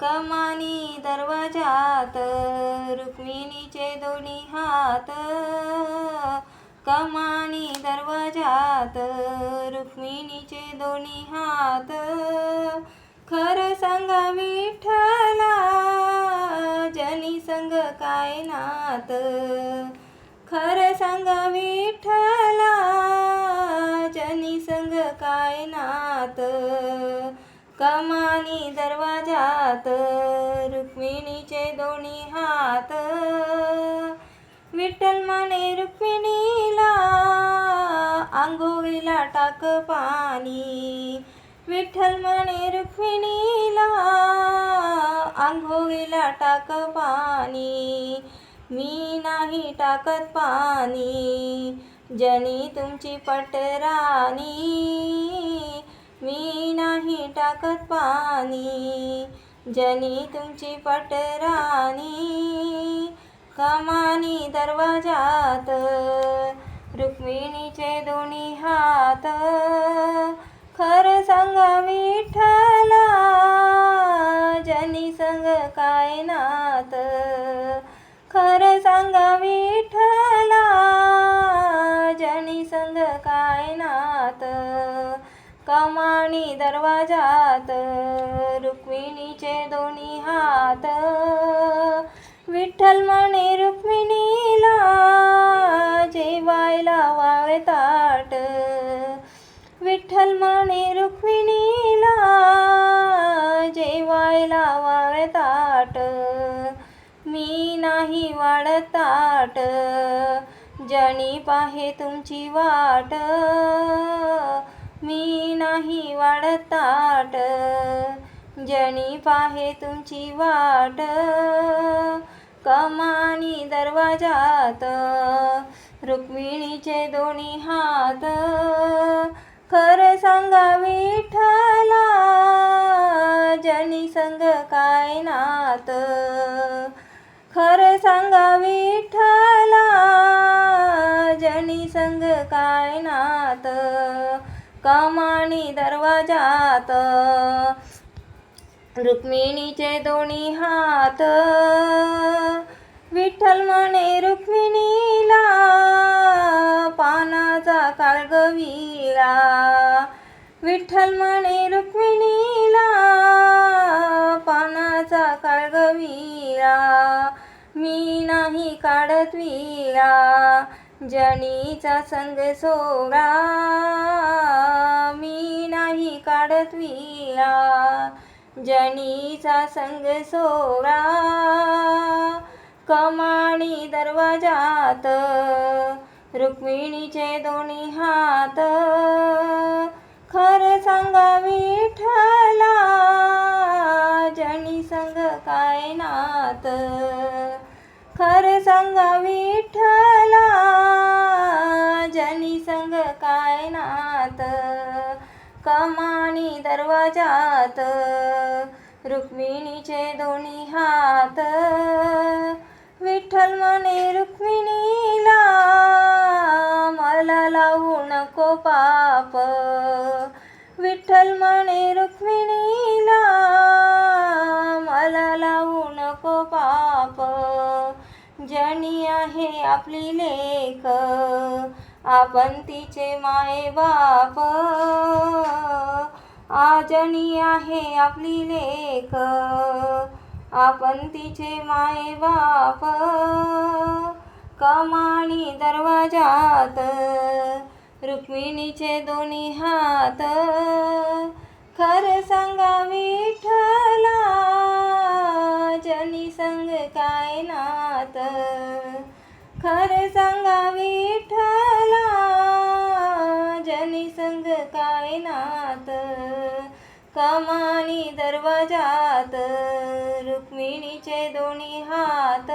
कमानी दरवाजात रुक्मिणीचे दोन्ही हात. कमानी दरवाजात रुक्मिणीचे दोन्ही हात. खरं सांगा विठ्ठला जनी संग काय नात? खरं सांगा विठ्ठला जनी संग काय नात? कमानी दरवाजात रुक्मिणीचे दोन्ही हात. विठ्ठल माने रुक्मिणीला आंघोळीला टाक पाणी. विठ्ठल माने रुक्मिणीला आंघोळीला टाक पाणी. मी नाही टाकत पाणी जनी तुमची पटराणी. मी नाही टाकत पाणी जनी तुमची पटराणी. कमानी दरवाजात रुक्मिणीचे दोन्ही हात. कमानी दरवाजात रुक्मिणीचे दोन्ही हात. विठ्ठल म्हणे रुक्मिणीला जेवायला वाळे ताट विठ्ठल म्हणे रुक्मिणीला जेवायला वाळे ताट मी नाही वाढत ताट जणी पाहे तुमची वाट. मी नाही वाढताट. जणी पाहे तुमची वाट. कमानी दरवाजात. रुक्मिणीचे दोन्ही हात. खरं सांगा विठला जनी संग काय नात? खरं सांगा विठला जनी संग काय नात? कमानी दरवाजात. रुक्मिणीचे दोन्ही हात. विठ्ठल म्हणे रुक्मिणीला पानाचा काळगविला. विठ्ठल म्हणे रुक्मिणीला पानाचा काळगविला. मी नाही काढत विळा. जनीचा संग सोडा. मी नाही काढत विळा. जनीचा संग सोडा. कमाणी दरवाजात रुक्मिणीचे दोन्ही हात. खरं सांगा विठला जनी संग काय नात? खरं सांगा विठ्ठला कमानी रुक्मिणीचे दोन्ही हात. विठ्ठल म्हणे रुक्मिणीला मला लावू नको पाप. विठ्ठल म्हणे रुक्मिणीला मला लावू नको पाप. जनी आहे आपली लेख आपण तिचे माय बाप. आजनी आहे आपली लेख. आपण तिचे माय बाप. कमाणी दरवाजात. रुक्मिणीचे दोन्ही हात. खर सांगा विठला जनी संग काय नात. खर सांगा विठला कमानी दरवाजात रुक्मिणीचे दोन्ही हात.